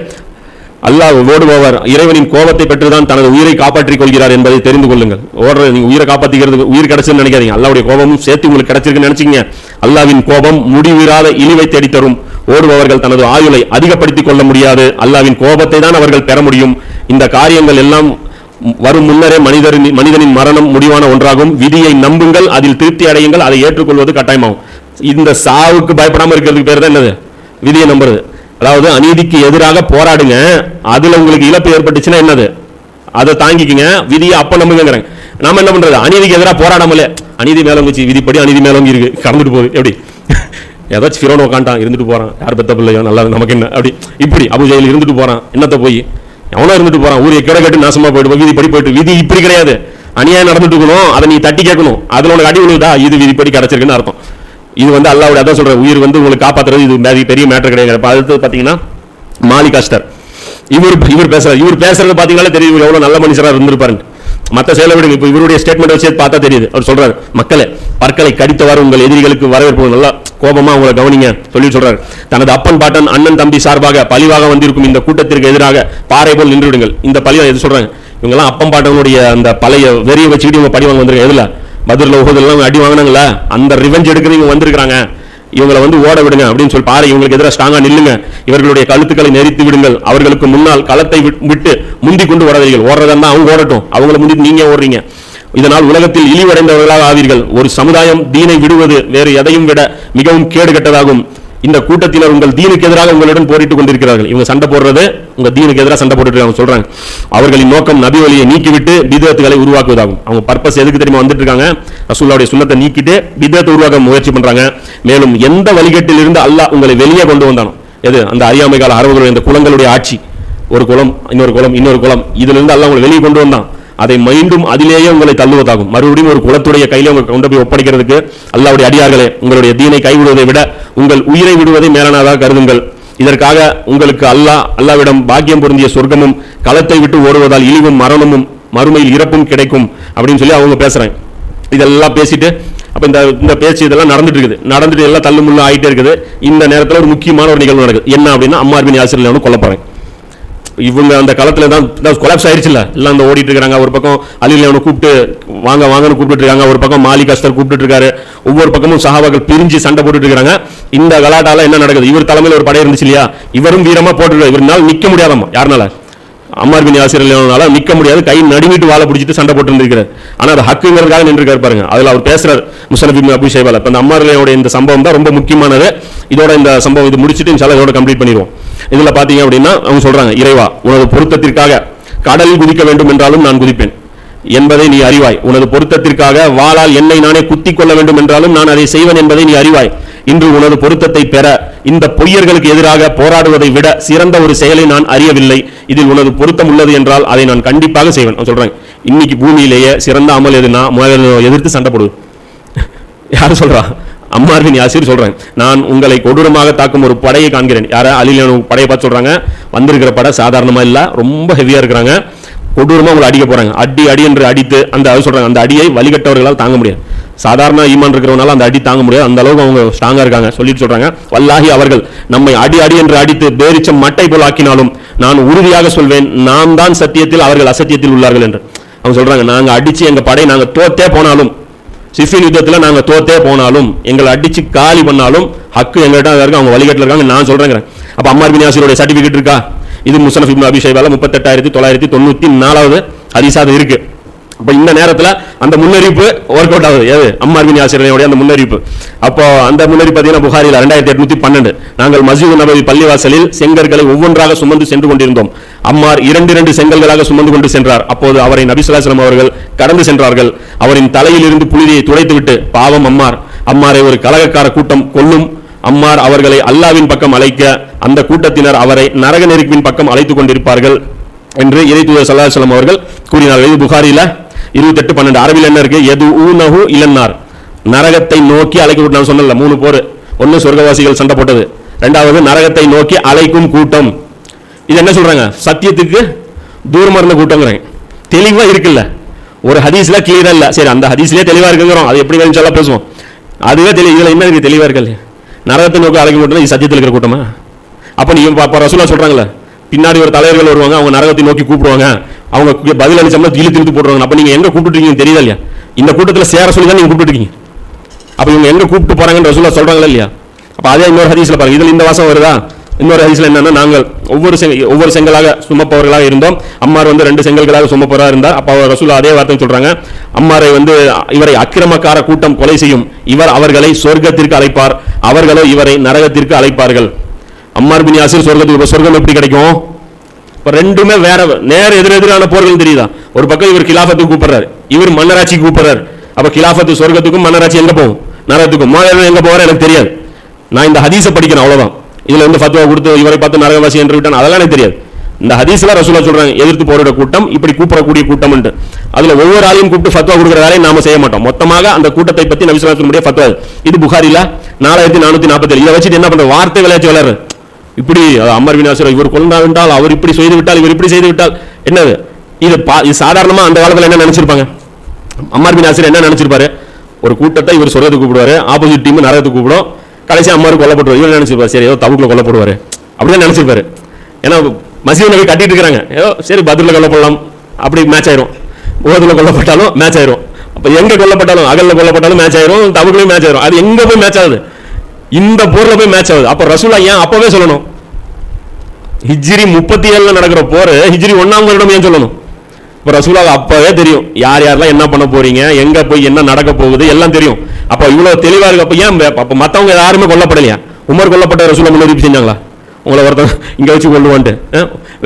அல்லாஹ் ஓடுபவர். இறைவனின் கோபத்தை பெற்றுதான் தனது உயிரை காப்பாற்றிக் கொள்கிறார் என்பதை தெரிந்து கொள்ளுங்கள். ஓடுற நீங்க உயிரை காப்பாற்றிக்கிறது உயிர் கிடைச்சுன்னு நினைக்காதீங்க. அல்லாவுடைய கோபமும் சேர்த்து உங்களுக்கு கிடைச்சிருக்குன்னு நினைச்சிங்க அல்லாவின் கோபம் முடிவிராத இழிவை தேடித்தரும். ஓடுபவர்கள் தனது ஆயுளை அதிகப்படுத்திக் கொள்ள முடியாது. அல்லாவின் கோபத்தை தான் அவர்கள் பெற முடியும். இந்த காரியங்கள் எல்லாம் வரும் முன்னரே மனிதரின் மனிதனின் மரணம் முடிவான ஒன்றாகும். விதியை நம்புங்கள் அதில் திருப்தி அடையுங்கள் அதை ஏற்றுக்கொள்வது கட்டாயமாகும். இந்த சாவுக்கு பயப்படாமல் இருக்கிறதுக்கு பேர் தான் என்னது? விதியை நம்புறது. அதாவது அநீதிக்கு எதிராக போராடுங்க. அதுல உங்களுக்கு இழப்பு ஏற்பட்டுச்சுன்னா என்னது? அதை தாங்கிக்கங்க. விதியை அப்ப நம்புங்கிறாங்க நாம என்ன பண்றது? அநீதிக்கு எதிராக போராடாமலே. அநீதி மேலோங்கிச்சு விதிப்படி அநீதி மேலோங்கி இருக்கு. கடந்துட்டு போகுது. எப்படி? ஏதாச்சும் ஃபிரோன் உட்காண்டான் இருந்துட்டு போறான். யார் பெத்த பிள்ளையோ? நல்லா நமக்கு என்ன? அப்படி. இப்படி. அபுஜெயில் இருந்துட்டு போறான். என்னத்த போய்? எவனோ இருந்துட்டு போறான். ஊரை கிட கட்டு நாசமா போயிட்டு விதிப்படி போயிட்டு. விதி இப்படி கிடையாது. அநியாயம் நடந்துட்டு இருக்கணும். அதை நீ தட்டி கேட்கணும். அதுல உனக்கு அடி விழுதா இது விதிப்படி கிடைச்சிருக்குன்னு அர்த்தம். இது வந்து அல்லாவுடைய அதான் சொல்கிறேன் உயிர் வந்து உங்களுக்கு காப்பாத்துறது இது பெரிய- பெரிய மேட்டர் கிடையாது அடுத்தது பார்த்தீங்கன்னா மாலிக் அஸ்டர் இவர் இவர் பேசுகிறார் இவர் பேசுறது பார்த்தீங்கன்னா தெரியும் இவர் எவ்வளவு நல்ல மனுஷராக இருந்திருப்பாரு மற்ற செயலை விடுங்க. இப்போ இவருடைய ஸ்டேட்மெண்ட் வச்சு பார்த்தா தெரியுது. அவர் சொல்றாரு மக்களை பற்களை கடித்தவாறு உங்கள் எதிரிகளுக்கு வரவேற்பு. நல்லா கோபமா உங்களை கவனிங்க சொல்லி சொல்றாரு. தனது அப்பன் பாட்டன் அண்ணன் தம்பி சார்பாக பழிவாக வந்திருக்கும் இந்த கூட்டத்திற்கு எதிராக பாறை போல் நின்று விடுங்கள் இந்த பழியை எது சொல்றாங்க. இவங்கெல்லாம் அப்பன் பாட்டனுடைய அந்த பழைய வெறியை வச்சுக்கிட்டு இவங்க பழி வாங்க வந்திருக்காங்க. எதுல? பதில் உகதெல்லாம் அடி வாங்கினாங்களா? அந்த ரிவெஞ்ச் எடுக்கிறவங்க வந்திருக்கிறாங்க. இவங்களை வந்து ஓட விடுங்க அப்படின்னு சொல்லி பாரு இவங்களுக்கு எதிராக ஸ்ட்ராங்கா நில்லுங்க. இவர்களுடைய கழுத்துக்களை நெரித்து விடுங்கள். அவர்களுக்கு முன்னால் களத்தை விட்டு முந்தி கொண்டு வராதீர்கள். ஓடுறதா அவங்க ஓடட்டும். அவங்கள முந்தி நீங்க ஓடுறீங்க. இதனால் உலகத்தில் இழிவடைந்தவர்களாக ஆவீர்கள். ஒரு சமுதாயம் தீனை விடுவது வேறு எதையும் விட மிகவும் கேடு கெட்டதாகும் இந்த கூட்டத்தினர் உங்கள் தீனுக்கு எதிராக உங்களுடன் போரிட்டுக் கொண்டிருக்கிறார்கள். இவங்க சண்டை போடுறது உங்க தீனுக்கு எதிராக சண்டை போட்டு சொல்றாங்க. அவர்களின் நோக்கம் நபி வழியை நீக்கிவிட்டு பிதத்துகளை உருவாக்குவதாகும். அவங்க பர்பஸ் எதுக்கு தெரியுமா வந்துட்டு இருக்காங்க ரசூல்லாவுடைய சுண்ணத்தை நீக்கிட்டு பிதத்தை உருவாக்க முயற்சி பண்றாங்க. மேலும் எந்த வழிகட்டில் இருந்து அல்லாஹ் உங்களை வெளியே கொண்டு வந்தானோ எது? அந்த அறியாமை கால அரபுகளுடைய இந்த குளங்களுடைய ஆட்சி. ஒரு குளம் இன்னொரு குளம் இன்னொரு குளம். இதுல இருந்து அல்லாஹ் உங்களை வெளியே கொண்டு வந்தான். அதை மீண்டும் அதிலேயே உங்களை தள்ளுவதாகும். மறுபடியும் ஒரு குலத்துடைய கையில உங்களை கொண்டு போய் ஒப்படைக்கிறதுக்கு அல்லாவுடைய அடியார்களே உங்களுடைய தீனை கைவிடுவதை விட உங்கள் உயிரை விடுவதை மேலானதாக கருதுங்கள். இதற்காக உங்களுக்கு அல்லாஹ் அல்லாவிடம் பாக்கியம் பொருந்திய சொர்க்கமும் களத்தை விட்டு ஓடுவதால் இழிவும் மரணமும் மறுமையில் இறப்பும் கிடைக்கும் அப்படின்னு சொல்லி அவங்க பேசுறாங்க. இதெல்லாம் பேசிட்டு அப்ப இந்த இந்த பேச்சு இதெல்லாம் நடந்துட்டு இருக்குது. நடந்துட்டு எல்லாம் தள்ளுமுள்ள ஆயிட்டே இருக்குது. இந்த நேரத்தில் ஒரு முக்கியமான ஒரு நிகழ்வு நடக்குது. என்ன அப்படின்னா அம்மா பின் யாசிர் வந்து இவங்க அந்த காலத்தில் தான் கொலாப்ஸ் ஆயிருச்சுல எல்லாம் அந்த ஓடிட்டு இருக்காங்க ஒரு பக்கம் அலில் அவனை கூப்பிட்டு வாங்க வாங்கன்னு கூப்பிட்டு இருக்காங்க. ஒரு பக்கம் மாலிக் அஸ்தர் கூப்பிட்டு இருக்காரு. ஒவ்வொரு பக்கமும் சஹாபாக்கள் பிரிஞ்சு சண்டை போட்டுட்டு இருக்காங்க. இந்த கலாட்டால என்ன நடக்குது? இவர் தலைமையில் ஒரு படை இருந்துச்சு இல்லையா? இவரும் வீரமா போட்டுருக்காரு இவரால் நிக்க முடியாதம்மா யாருனால? அம்மார் பின் யாசிர் அலினால நிற்க முடியாது. கை நடுங்கிட்டு வாழை பிடிச்சிட்டு சண்டை போட்டு இருந்திருக்காரு ஆனால் அது ஹக்குங்கிறதுக்காக நின்றுருக்கார் பாருங்க. அதில் அவர் பேசுகிறார் முசனப் அபு ஷைபால. இப்போ இந்த அம்மார் இந்த சம்பவம் தான் ரொம்ப முக்கியமானது. இதோட இந்த சம்பவம் இது முடிச்சிட்டு இந்த இதோட கம்ப்ளீட் பண்ணிடுவோம். இதில் பார்த்தீங்க அப்படின்னா அவங்க சொல்கிறாங்க இறைவா உனது பொருத்தத்திற்காக கடலில் குதிக்க வேண்டும் என்றாலும் நான் குதிப்பேன். என்பதை நீ அறிவாய். உனது பொருத்தத்திற்காக வாளால் என்னை நானே குத்திக் கொள்ள வேண்டும் என்றாலும் நான் அதை செய்வேன் என்பதை நீ அறிவாய். இன்று உனது பொருத்தத்தை பெற இந்த பொய்யர்களுக்கு எதிராக போராடுவதை விட சிறந்த ஒரு செயலை நான் அறியவில்லை. இதில் உனது பொருத்தம் உள்ளது என்றால் அதை நான் கண்டிப்பாக செய்வேன். அவன் சொல்றாங்க இன்னைக்கு பூமியிலேயே சிறந்த அமல் எதுனா எதிர்த்து சண்டை போடுவது யார் சொல்றா? அம்மார் யாசிர் சொல்றாங்க நான் உங்களை கொடூரமாக தாக்கும் ஒரு படையை காண்கிறேன். யாரா? அலிலியான படையை பார்த்து சொல்றாங்க. வந்திருக்கிற படை சாதாரணமா இல்லை ரொம்ப ஹெவியா இருக்கிறாங்க. கொடூரமா உங்களை அடிக்க போறாங்க. அடி அடி என்று அடித்து அந்த அது சொல்றாங்க அந்த அடியை வழிகட்டவர்களால் தாங்க முடியாது. சாதாரண ஈமான் இருக்கிறவனால அந்த அடி தாங்க முடியாது. அந்த அளவுக்கு அவங்க ஸ்ட்ராங்கா இருக்காங்க. சொல்லிட்டு சொல்றாங்க வல்லாஹி அவர்கள் நம்மை அடி அடி என்று அடித்து பேரிச்ச மட்டை போல் ஆக்கினாலும் நான் உறுதியாக சொல்வேன் நாம் தான் சத்தியத்தில் அவர்கள் அசத்தியத்தில் உள்ளார்கள் என்று. அவங்க சொல்றாங்க நாங்க அடிச்சு எங்க படை நாங்க தோத்தே போனாலும் சிஃபின் யுத்தத்தில் நாங்கள் தோத்தே போனாலும் எங்களை அடிச்சு காலி பண்ணாலும் ஹக்கு எங்கள்கிட்ட தான் இருக்கு அவங்க வழிகட்டில் இருக்காங்க நான் சொல்றேங்க அப்போ அம்மார் பின் யாசிரோட இருக்கா? இது முசனஃப் இப்னு அபி முப்பத்தெட்டாயிரத்தி தொள்ளாயிரத்தி தொண்ணூற்றி நாலாவது ஹதீஸா அது அப்போ இந்த நேரத்தில் அந்த முன்னறிவிப்பு ஒர்க் அவுட் ஆகுது. எது அம்மார் பின் அந்த முன்னறிவிப்பு. அப்போ அந்த முன்னறிவு பார்த்தீங்கன்னா புகாரில் ரெண்டாயிரத்தி எட்நூத்தி பன்னெண்டு. நாங்கள் மசீது நபவி பள்ளிவாசலில் செங்கற்களை ஒவ்வொன்றாக சுமந்து சென்று கொண்டிருந்தோம். அம்மார் இரண்டு இரண்டு செங்கல்களாக சுமந்து கொண்டு சென்றார். அப்போது அவரை நபி அவர்கள் கடந்து சென்றார்கள். அவரின் தலையில் இருந்து புழுதியை துடைத்துவிட்டு பாவம் அம்மார் அம்மாரை ஒரு கலகக்கார கூட்டம் கொல்லும். அம்மார் அவர்களை அல்லாவின் பக்கம் அழைக்க அந்த கூட்டத்தினர் அவரை நரக நெருப்பின் பக்கம் அழைத்துக் கொண்டிருப்பார்கள் என்று இறை தூதர் ஸல்லல்லாஹு அவர்கள் கூறினார்கள். இது புகாரியில் இருபத்தெட்டு பன்னெண்டு. அரபில் என்ன இருக்கு? எது ஊனஹு இலன்னார். நரகத்தை நோக்கி அழைக்க நான் சொன்னல மூணு போர். ஒன்னு சொர்க்கவாசிகள் சண்டை போட்டது. ரெண்டாவது நரகத்தை நோக்கி அழைக்கும் கூட்டம். இது என்ன சொல்றாங்க? சத்தியத்துக்கு தூரமாக இருந்த கூட்டங்கிறாங்க தெளிவா இருக்குல்ல. ஒரு ஹதீஸ்ல கிளியரா இல்ல. சரி அந்த ஹதீஸ்லயே தெளிவா இருக்குங்கிறோம். அது எப்படி வேணும் சொல்ல பேசுவோம். அதுவே தெளிவு இதுல என்ன இருக்கு? தெளிவா இருக்கு நரகத்தை நோக்கி அழைக்கும் கூட்டம் இது சத்தியத்தில் இருக்கிற கூட்டமா? அப்ப நீங்க ரசூலா சொல்றாங்கல்ல பின்னாடி ஒரு தலைவர்கள் வருவாங்க அவங்க நரகத்தை நோக்கி கூப்பிடுவாங்க. அவங்க பதில் அளிச்சோம்னா இழுத்து இழுத்து போட்டுருவாங்க. அப்ப நீங்க எங்க கூப்பிட்டுருக்கீங்க தெரியல இல்லையா? இந்த கூட்டத்துல சேர சொல்லி தான் நீங்க கூப்பிட்டுருக்கீங்க அப்ப இவங்க எங்க கூப்பிட்டு போறாங்கன்னு ரசூலா சொல்றாங்களா இல்லையா? அப்ப அதே இன்னொரு ஹதீஸ்ல பாருங்க. இதுல இந்த வாசம் வருதா? இன்னொரு ஹதீஸ்ல என்னன்னா நாங்கள் ஒவ்வொரு செங்க- ஒவ்வொரு செங்கலாக சுமப்பவர்களாக இருந்தோம். அம்மார் வந்து ரெண்டு செங்கல்களாக சுமப்பவராக இருந்தார் அப்ப அவர் ரசூலா அதே வார்த்தை சொல்றாங்க. அம்மாரை வந்து இவரை அக்கிரமக்கார கூட்டம் கொலை செய்யும். இவர் அவர்களை சொர்க்கத்திற்கு அழைப்பார். அவர்களோ இவரை நரகத்திற்கு அழைப்பார்கள். அம்மார் பின் யாசிர் சொர்க்கத்துக்கு இப்போ சொர்க்கம் எப்படி கிடைக்கும்? இப்போ ரெண்டுமே வேற நேர எதிரெதிரான போர்கள் தெரியுதா? ஒரு பக்கம் இவர் கிலாஃபத்துக்கு கூப்பிடுறாரு. இவர் மன்னராட்சிக்கு கூப்பிடுறாரு. அப்போ கிலாஃபத்து சொர்க்கத்துக்கும் மன்னராட்சி எங்கே போகும்? நரகத்துக்கும். மோதல் எங்கே போவார் எனக்கு தெரியாது. நான் இந்த ஹதீஸை படிக்கிறேன் அவ்வளோதான் இதில் வந்து ஃபத்துவா கொடுத்து இவரை பார்த்து நரகவாசி என்று விட்டான் அதெல்லாம் எனக்கு தெரியாது. இந்த ஹதீஸ்ல ரசூலா சொல்றாங்க எதிர்த்து போரோட கூட்டம் இப்படி கூப்பிடக்கூடிய கூட்டம் அதுல ஒவ்வொரு ஆளையும் கூப்பிட்டு ஃபத்வா கொடுக்குற வேலையை நாம செய்ய மாட்டோம். மொத்தமாக அந்த கூட்டத்தை பத்தி நபிசுலாத்தினுடைய ஃபத்வா இது. இது புகாரில நாலாயிரத்தி நானூத்தி நாற்பத்தி ஏழு இதை வச்சுட்டு என்ன பண்ற வார்த்தை விளையாச்சு விளையாடுறது இப்படி அமர் விநாசர் இவர் கொண்டாவிட்டால் அவர் இப்படி செய்து விட்டால் இவர் இப்படி செய்து விட்டால் என்னது? இது பா- இது சாதாரணமாக அந்த காலத்தில் என்ன நினச்சிருப்பாங்க? அம்மார் விநாசர் என்ன நினச்சிருப்பாரு? ஒரு கூட்டத்தை இவர் சொல்றதுக்கு கூப்பிடுவாரு ஆப்போசிட் டீம் நரகத்துக்கு கூப்பிடும். கடைசி அம்மாரு கொல்லப்படுவார். இவர் நினச்சிருப்பார்? சரி ஏதோ தவுக்கில் கொல்லப்படுவாரு. அப்படிதான் நினச்சிருப்பார். ஏன்னா மசீத் போய் கட்டிட்டு இருக்கிறாங்க. ஏதோ சரி பதிலில் கொல்லப்படலாம். அப்படி மேட்ச் ஆயிரும். ஓதுல கொல்லப்பட்டாலும் மேட்ச் ஆயிரும். அப்போ எங்கே கொல்லப்பட்டாலும் அகலில் கொல்லப்பட்டாலும் மேட்ச் ஆயிரும். தவுக்குலையும் மேட்ச் ஆயிரும். அது எங்கே போய் மேட்ச் ஆகுது? இந்த போர்ல போய் மேட்ச் ஆகுது. அப்போ ரசூலா ஏன் அப்பவே சொல்லணும்? ஹிஜ்ரி முப்பத்தி ஏழுல நடக்கிற போர் ஹிஜ்ரி ஒண்ணாம் வருடம் ஏன் சொல்லணும்? இப்போ ரசூலா அப்பவே தெரியும். யார் யாரெல்லாம் என்ன பண்ண போறீங்க எங்க போய் என்ன நடக்க போகுது எல்லாம் தெரியும். அப்போ இவ்வளவு தெளிவா இருக்கு. அப்ப ஏன் அப்போ அப்ப மத்தவங்க யாருமே கொல்லப்படலையா? உமர் கொல்லப்பட்ட ரசூலா முன்னறிவிப்பு செஞ்சாங்களா? உங்களை ஒருத்தன் இங்க வச்சு கொள்ளுவான்ட்டு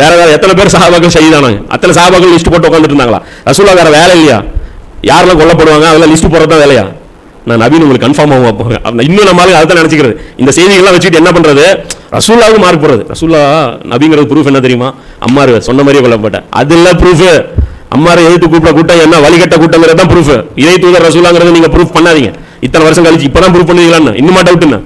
வேற வேற எத்தனை பேர் சாபாக்கள் செய்தானாங்க அத்தனை சாபாக்கள் லிஸ்ட் போட்டு உட்காந்துட்டு இருந்தாங்களா? ரசூலா வேற வேலை இல்லையா? யாரெல்லாம் கொல்லப்படுவாங்க? அதெல்லாம் லிஸ்ட் போடுறது வேலையா? நான் நவீன் உங்களுக்கு கன்ஃபார்ம் ஆகும் போறேன். இன்னும் நம்ம அதை தான் நினச்சிக்கிறது. இந்த செய்திகள்லாம் வச்சுட்டு என்ன பண்ணுறது ரசூல்லாவுக்கு மார்க் போடுறது. ரசூல்லா நபிங்கிறது ப்ரூஃப் என்ன தெரியுமா? அம்மாரு சொன்ன மாதிரியே கொல்லப்பட்ட. அது இல்ல ப்ரூஃப் அம்மாரை எதிர்த்து கூப்பிட கூட்டம் என்ன? வழிகட்ட கூட்டங்கிறது தான் ப்ரூஃப் இதை தூதர் ரசூலாங்கிறது நீங்கள் ப்ரூஃப் பண்ணாதீங்க. இத்தனை வருஷம் கழிச்சு இப்போ தான் ப்ரூஃப் பண்ணுவீங்களான்னு இன்னுமா டவுட்டுன்னு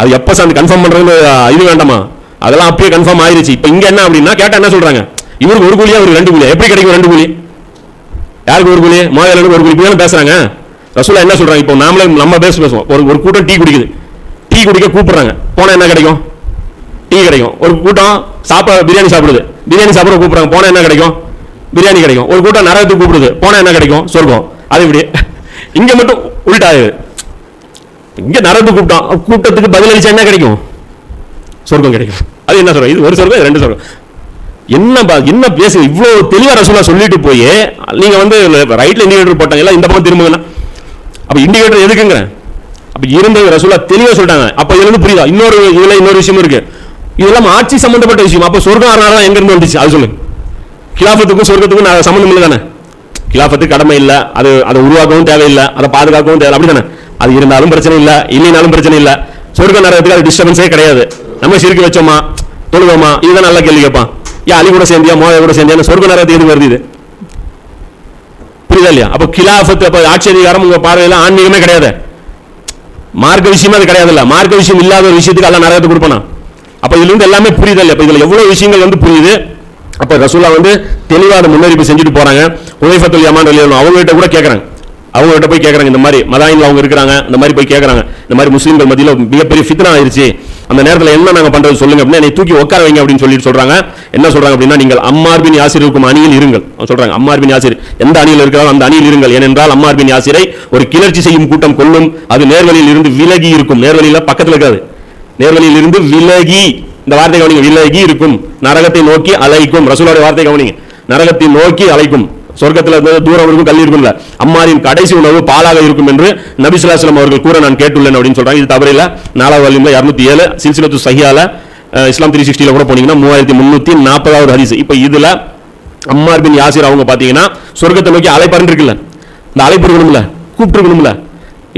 அது எப்போ சார் கன்ஃபார்ம் பண்ணுறதுன்னு இது வேண்டாமா? அதெல்லாம் அப்பயே கன்ஃபார்ம் ஆயிருச்சு. இப்போ இங்கே என்ன அப்படின்னா கேட்டால் என்ன சொல்கிறாங்க இவருக்கு ஒரு கூலியா இவருக்கு ரெண்டு கூலியா? எப்படி கிடைக்கும் ரெண்டு கூலி? யாருக்கு ஒரு கூலி? மோதலுக்கு ஒரு கூலி. இப்படி தானே ரசூலா என்ன சொல்றாங்க? இப்போ நாமளே நம்ம பேச பேசுவோம். ஒரு ஒரு கூட்டம் டீ குடிக்குது. டீ குடிக்க கூப்பிடுறாங்க. போனா என்ன கிடைக்கும்? டீ கிடைக்கும். ஒரு கூட்டம் சாப்பாடு பிரியாணி சாப்பிடுது. பிரியாணி சாப்பிட கூப்பிடுறாங்க. போனா என்ன கிடைக்கும்? பிரியாணி கிடைக்கும். ஒரு கூட்டம் நரகத்துக்கு கூப்பிடுது. போனா என்ன கிடைக்கும்? சொர்க்கம். அது இப்படி. இங்க மட்டும் உள்டாது. இங்க நரகத்துக்கு கூப்பிட்டோம் கூட்டத்துக்கு பதிலளிச்சா என்ன கிடைக்கும்? சொர்க்கம் கிடைக்கும். அது என்ன சொல்றது இது ஒரு சொர்க்கம் ரெண்டு சொர்க்கம். என்ன பா- என்ன பேசு? இவ்வளவு தெளிவா ரசூலா சொல்லிட்டு போய் நீங்க வந்து ரைட்ல இண்டிகேட்டர் போட்டாங்க. எல்லாம் இந்த பக்கம் திரும்புங்கன்னா அப்ப இண்டிகேட்டர் எதுக்குங்கிறேன் அப்ப இருந்தது ரசூலா தெளிவாக சொல்லிட்டாங்க. அப்ப இதுல இருந்து புரியுதா? இன்னொரு இதுல இன்னொரு விஷயம் இருக்கு. இதெல்லாம் ஆட்சி சம்பந்தப்பட்ட விஷயம். அப்ப சொர்க்கம் ஆறாதான் எங்க இருந்து வந்துச்சு? அது சொல்லு. கிலாஃபத்துக்கும் சொர்க்கத்துக்கும் நான் சம்மந்தம் இல்லை தானே கிலாஃபத்துக்கு கடமை இல்லை. அது அதை உருவாக்கவும் தேவையில்லை. அதை பாதுகாக்கவும் தேவை அப்படி தானே அது இருந்தாலும் பிரச்சனை இல்ல. இல்லைனாலும் பிரச்சனை இல்லை. சொர்க்க நரகத்துக்கு அது டிஸ்டர்பன்ஸே கிடையாது. நம்ம சிரிக்க வச்சோமா? தொழுவோமா இதுதான் நல்ல கேள்வி கேட்பான். ஏன் அலி கூட சேர்ந்தியா? மோத கூட சேர்ந்தியா சொர்க்க நரகத்துக்கு எது வருது புரியுதா இல்லையா? அப்போ கிலாஃபத்து அப்ப ஆட்சி அதிகாரம் உங்க பார்வையில ஆன்மீகமே கிடையாது. மார்க்க விஷயமே அது கிடையாதுல்ல. மார்க்க விஷயம் இல்லாத ஒரு விஷயத்துக்கு எல்லாம் நிறைய கொடுப்பானா? அப்போ இதுல இருந்து எல்லாமே புரியுது இல்ல. இப்போ இதுல எவ்வளோ விஷயங்கள் வந்து புரியுது? அப்ப ரசூலா வந்து தெளிவாக அதை முன்னறிப்பு செஞ்சுட்டு போறாங்க. உதைஃபத்துல் யமான் அவங்ககிட்ட கூட கேட்குறாங்க அவங்க கிட்ட போய் கேட்குறாங்க இந்த மாதிரி மதாயின்ல அவங்க இருக்கிறாங்க. இந்த மாதிரி போய் கேட்குறாங்க இந்த மாதிரி முஸ்லீம்கள் மத்தியில் மிகப்பெரிய ஃபித்னா ஆயிருச்சு. அந்த நேரத்தில் என்ன நாங்கள் பண்றது சொல்லுங்க அப்படின்னா என்னை தூக்கி உட்கார வைங்க அப்படின்னு சொல்லிட்டு சொல்றாங்க. என்ன சொல்றாங்க அப்படின்னா நீங்கள் அம்மார்பின் யாசிர் இருக்கும் அணியில் இருங்கள். சொல்கிறாங்க சொல்றாங்க அம்மார் யாசிர். எந்த அணியில் இருக்கிறாரோ அந்த அணியில் இருங்கள். ஏனென்றால் அம்மார்பின் யாசிரை ஒரு கிளர்ச்சி செய்யும் கூட்டம் கொள்ளும். அது நேர்வழியில் இருந்து விலகி இருக்கும். நேர்வழியில் பக்கத்தில் இருக்காது. நேர்வழியில் இருந்து விலகி இந்த வார்த்தை கவனிங்க விலகி இருக்கும். நரகத்தை நோக்கி அலைக்கும். ரசூலோட வார்த்தை கவனிங்க. நரகத்தை நோக்கி அலைக்கும். சொர்க்கத்தில் இருந்து தூரம் இருக்கும் கல்வி இருக்கும்ல அம்மாரின் கடைசி உணவு பாலாக இருக்கும் என்று நபிசுலாஸ்லம் அவர்கள் கூற நான் கேட்டுள்ளேன் அப்படின்னு சொல்றாங்க. இது தவறில்ல நாலாவது வலிமில் இரநூத்தி ஏழு. சில்சிலத்து சஹியால இஸ்லாம் த்ரீ சிக்ஸ்டியில் கூட போனீங்கன்னா மூவாயிரத்தி முன்னூத்தி நாற்பதாவது ஹரிசு இப்போ இதுல அம்மார் பின் யாசிர் அவங்க பார்த்தீங்கன்னா சொர்க்கத்தை நோக்கி அலைப்பாருன்னு இந்த அழைப்பு இருக்கணும்ல கூப்பிட்டு இருக்கணும்ல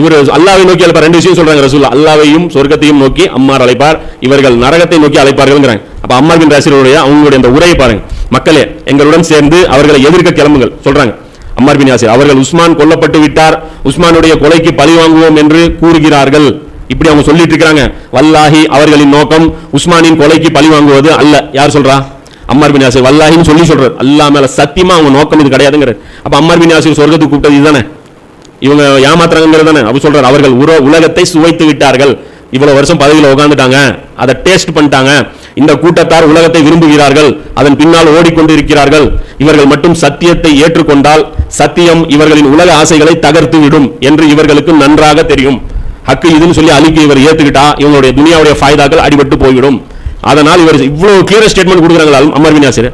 இவர் அல்லாவை நோக்கி அழைப்பார். ரெண்டு விஷயம் சொல்றாங்க ரசூல் அல்லாவையும் சொர்க்கத்தையும் நோக்கி அம்மார் அழைப்பார். இவர்கள் நரகத்தை நோக்கி அழைப்பார்கள்ங்கிறாங்க. அப்ப அம்மார் பின் யாசிருடைய அவங்களுடைய அந்த உரையை பாருங்க. மக்களே எங்களுடன் சேர்ந்து அவர்களை எதிர்க்க கிளம்புங்கள். சொல்றாங்க. அம்மார் பின் யாசிர் அவர்கள் உஸ்மான் கொல்லப்பட்டு விட்டார். உஸ்மானுடைய கொலைக்கு பழி வாங்குவோம் என்று கூறுகிறார்கள். இப்படி அவங்க சொல்லிட்டு இருக்கிறாங்க. வல்லாஹி அவர்களின் நோக்கம் உஸ்மானின் கொலைக்கு பழி வாங்குவது அல்ல. யார் சொல்றா? அம்மார் பின் யாசிர் வல்லாஹின்னு சொல்லி சொல்றாரு. அல்லா மேல சத்தியமா அவங்க நோக்கம் இது கிடையாதுங்கிறார். அப்ப அம்மார் பின் யாசிர் சொர்க்கத்துக்கு கூப்பிட்டது இதுதானே? இவங்க ஏமாத்துறாங்கிறது தானே அவர் சொல்றாரு அவர்கள் உர உலகத்தை சுவைத்து விட்டார்கள். இவ்வளவு வருஷம் பதவியில் உட்காந்துட்டாங்க அதை டேஸ்ட் பண்ணிட்டாங்க. இந்த கூட்டத்தார் உலகத்தை விரும்புகிறார்கள். அதன் பின்னால் ஓடிக்கொண்டிருக்கிறார்கள். இவர்கள் மட்டும் சத்தியத்தை ஏற்றுக்கொண்டால் சத்தியம் இவர்களின் உலக ஆசைகளை தகர்த்து விடும் என்று இவர்களுக்கு நன்றாக தெரியும். ஹக்கு இதுன்னு சொல்லி அலிக்கு இவர் ஏத்துக்கிட்டா இவங்களுடைய துனியாவுடைய ஃபாய்தாக்கள் அடிபட்டு போய்விடும். அதனால் இவர் இவ்வளவு கிளியர் ஸ்டேட்மெண்ட் கொடுக்குறாங்க அமர் வினாசிர்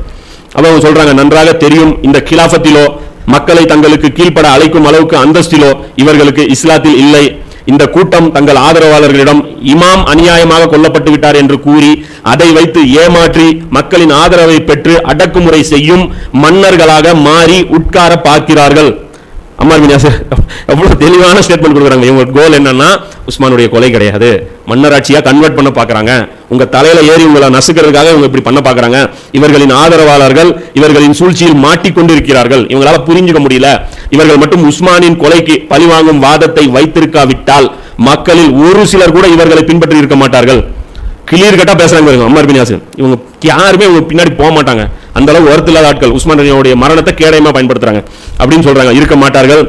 அவங்க சொல்றாங்க நன்றாக தெரியும். இந்த கிலாஃபத்திலோ மக்களை தங்களுக்கு கீழ்ப்பட அழைக்கும் அளவுக்கு அந்தஸ்திலோ இவர்களுக்கு இஸ்லாத்தில் இல்லை. இந்த கூட்டம் தங்கள் ஆதரவாளர்களிடம் இமாம் அநியாயமாக கொல்லப்பட்டு விட்டார் என்று கூறி அதை வைத்து ஏமாற்றி மக்களின் ஆதரவை பெற்று அடக்குமுறை செய்யும் மன்னர்களாக மாறி உட்கார பார்க்கிறார்கள். அம்மார் பின் யாசர் எவ்வளோ தெளிவான ஸ்டேட்மெண்ட் கொடுக்குறாங்க. இவங்க கோல் என்னன்னா உஸ்மானுடைய கொலை கிடையாது. மன்னராட்சியாக கன்வெர்ட் பண்ண பார்க்கறாங்க. உங்கள் தலையில் ஏறி உங்களை நசுக்கிறதுக்காக இவங்க இப்படி பண்ண பார்க்கறாங்க. இவர்களின் ஆதரவாளர்கள் இவர்களின் சூழ்ச்சியில் மாட்டிக்கொண்டிருக்கிறார்கள். இவங்களால் புரிஞ்சுக்க முடியல. இவர்கள் மட்டும் உஸ்மானின் கொலைக்கு பழிவாங்கும் வாதத்தை வைத்திருக்காவிட்டால் மக்களில் ஒரு சிலர் கூட இவர்களை பின்பற்றி இருக்க மாட்டார்கள். கிளியர் கட்டாக பேசுகிறாங்க பாருங்க அம்மார் இவங்க யாருமே இவங்க பின்னாடி போக மாட்டாங்க. அந்த அளவு வருத்த இல்லாத ஆட்கள் உஸ்மான் மரணத்தை கேடயமாக பயன்படுத்துகிறாங்க அப்படின்னு சொல்கிறாங்க இருக்க மாட்டார்கள்.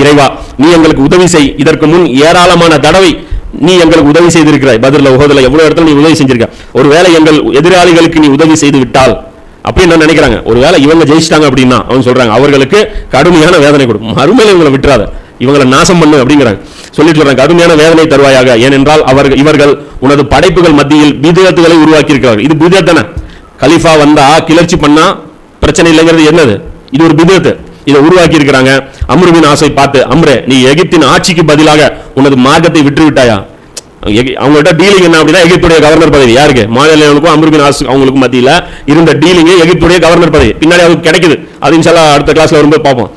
இறைவா நீ எங்களுக்கு உதவி செய். இதற்கு முன் ஏராளமான தடவை நீ எங்களுக்கு உதவி செய்திருக்கிறாய். பதிலில் உகதில் எவ்வளோ இடத்துல நீ உதவி செஞ்சிருக்க. ஒருவேளை எங்கள் எதிராளிகளுக்கு நீ உதவி செய்து விட்டால் அப்படின்னு என்ன நினைக்கிறாங்க? ஒருவேளை இவங்க ஜெயிச்சிட்டாங்க அப்படின்னா அவங்க சொல்றாங்க அவர்களுக்கு கடுமையான வேதனை கொடுக்கும் மறுமையில இவங்களை விட்டுறாத. இவங்களை நாசம் பண்ணு அப்படிங்கிறாங்க. சொல்லிட்டு சொல்றாங்க கடுமையான வேதனை தருவாயாக. ஏனென்றால் அவர்கள் இவர்கள் உனது படைப்புகள் மத்தியில் பிதத்துகளை உருவாக்கி இருக்கிறார்கள் இது பீதத் தானே? கலிஃபா வந்தா கிளர்ச்சி பண்ணா பிரச்சனை இல்லைங்கிறது என்னது? இது ஒரு பிதத்து இதை உருவாக்கி இருக்கிறாங்க அம்ருவின் ஆசை பார்த்து அம்ரே நீ எகிப்தின் ஆட்சிக்கு பதிலாக உனது மார்க்கத்தை விட்டு விட்டாயா அவங்கள்ட்ட டீலிங் என்ன அப்படின்னா எகிப்துடைய கவர்னர் பதவி. யாருக்கு? மாநிலங்களுக்கும் அம்ருபின் ஆசு அவங்களுக்கும் மத்தியில் இருந்த டீலிங்கே எகிப்துடைய கவர்னர் பதவி. பின்னாடி அவருக்கு கிடைக்குது. அது இன்ஷால்லா அடுத்த கிளாஸ்ல வரும்போது பார்ப்போம்.